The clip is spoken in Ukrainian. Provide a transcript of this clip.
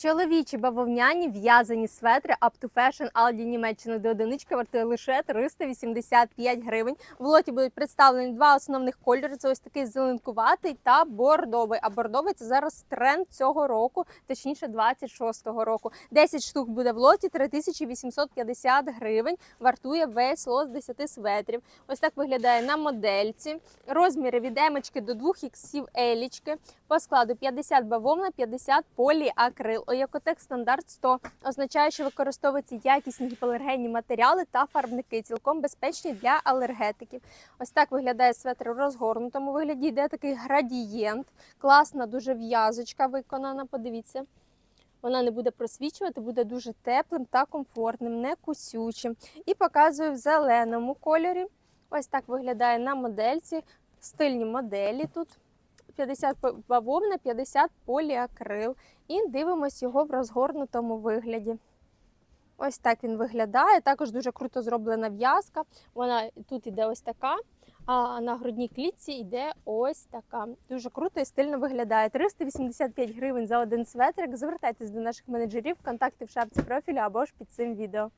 Чоловічі бавовняні в'язані светри Up to Fashion Aldi Німеччини до одинички вартує лише 385 гривень. В лоті будуть представлені два основних кольори. Це ось такий зеленкуватий та бордовий. А бордовий це зараз тренд цього року, точніше 26-го року. 10 штук буде в лоті, 3850 гривень. Вартує весь лот з 10 светрів. Ось так виглядає на модельці. Розміри від емочки до 2 іксів елічки. По складу 50 бавовна, 50 поліакрил. Оякотек стандарт 100 означає, що використовуються якісні гіпоалергенні матеріали та фарбники, цілком безпечні для алергетиків. Ось так виглядає светр у розгорнутому вигляді. Йде такий градієнт. Класна дуже в'язочка виконана. Подивіться. Вона не буде просвічувати, буде дуже теплим та комфортним, не кусючим. І показую в зеленому кольорі. Ось так виглядає на модельці. Стильні моделі тут. 50 бавовна, 50 поліакрил. І дивимось його в розгорнутому вигляді. Ось так він виглядає. Також дуже круто зроблена в'язка. Вона тут іде ось така, а на грудній клітці йде ось така. Дуже круто і стильно виглядає. 385 гривень за один светрик. Звертайтесь до наших менеджерів, контакти в шапці профілю або ж під цим відео.